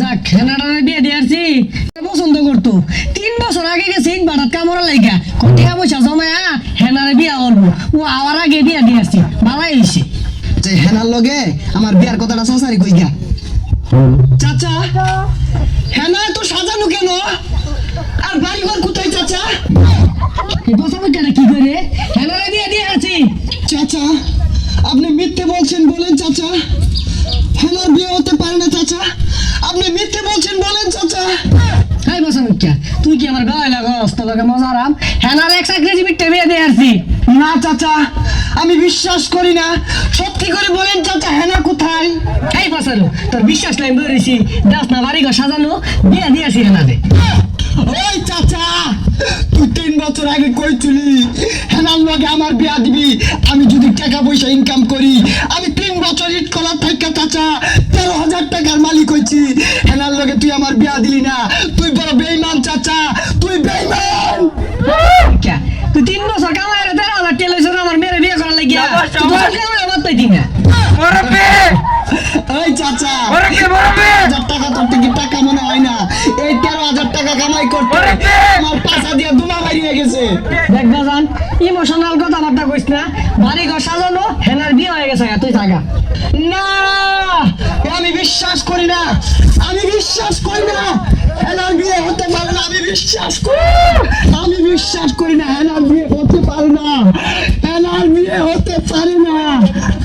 যাক হেনাডারে বিয়ে দিয়ে আসছি পছন্দ করতো। তিন বছর আগে গেছে বাটাত কামড়া লাইগা। কটিয়া পয়সা জমায়া হেনারে বিয়া করব। ও আওয়ার আগে বিয়া দিয়ে আসছি ভালাই হয়েছে যে হেনার লগে আমার বিয়ার কথাটা সাসারি কই গা চাচা হেনা তো সাজানো কেন? আর বাড়ি ঘর কোথায় চাচা? আমার হেনার এক চাকরি বিটে বিয়ে দিয়ে না, চাচা, আমি বিশ্বাস করি না। সত্যি করে বলেন, চাচা হেনা কোথায়? এই বছর তোর বিশ্বাস নাই বেরিয়েছি দাস না বাড়ি ঘর সাজানো দিয়ে আসি হেনারে ওই চাচা, তুই তিন বছর আগে কইছিলি হেনার লগে আমার বিয়া দিবি। আমি যদি টাকা পয়সা ইনকাম করি, আমি তিন বছর ইট কলার থাকা চাচা, তেরো হাজার টাকার মালিক হয়েছি হেনার লগে তুই আমার বিয়া দিলি না। তুই বড় বেইমান চাচা তুই বেইমান মুখ্যা তুই তিন বছর কামাই হাজার টেলিভিশন আমার মেয়ের বিয়ে করার লাগিয়া। শাবাশ, তুই তো শাবাশ। কামাই আমার তাই দিন না মুরব্বি! চাচা। মুরব্বি মুরব্বি! হাজার টাকা তোর থেকে টাকা মনে হয় না। এই তেরো হাজার টাকা কামাই করতে আমার পাশা দিয়ে দুমা বাড়িয়ে গেছে। দেখ বাজান ইমোশনাল কথাবার্তা কইস না। বাড়ি ঘর সাজানো হেনার বিয়ে হয়ে গেছে তুই থাকা না আমি বিশ্বাস করি না। আমি বিশ্বাস করি না। হেনার বিয়ে হতে পারে না আমি বিশ্বাস করি আমি বিশ্বাস করি না হেনার বিয়ে হতে পারে না হেনার বিয়ে হতে পারে না।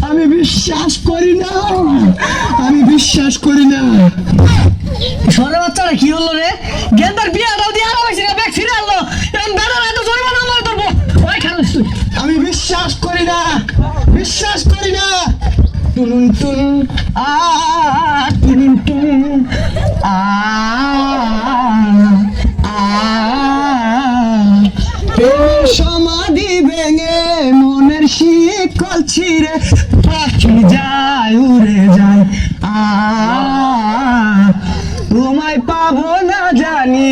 আমি বিশ্বাস করি না। আমি বিশ্বাস করি না। সরে বাচ্চারা কি হলো রে? গেন্দার বিয়েটাও দিয়ে আরও ব্যাগ ফিরে আনলো। এখন নাই জরিমানা আমার ওই আমি বিশ্বাস করি না। বিশ্বাস করি না। টুনুন টুন আ টুনুন টুন আ আ সমাধি ভেঙে শিকল ছিঁড়ে পাখি যায় উড়ে যায়। আ তোমায় পাবো না জানি।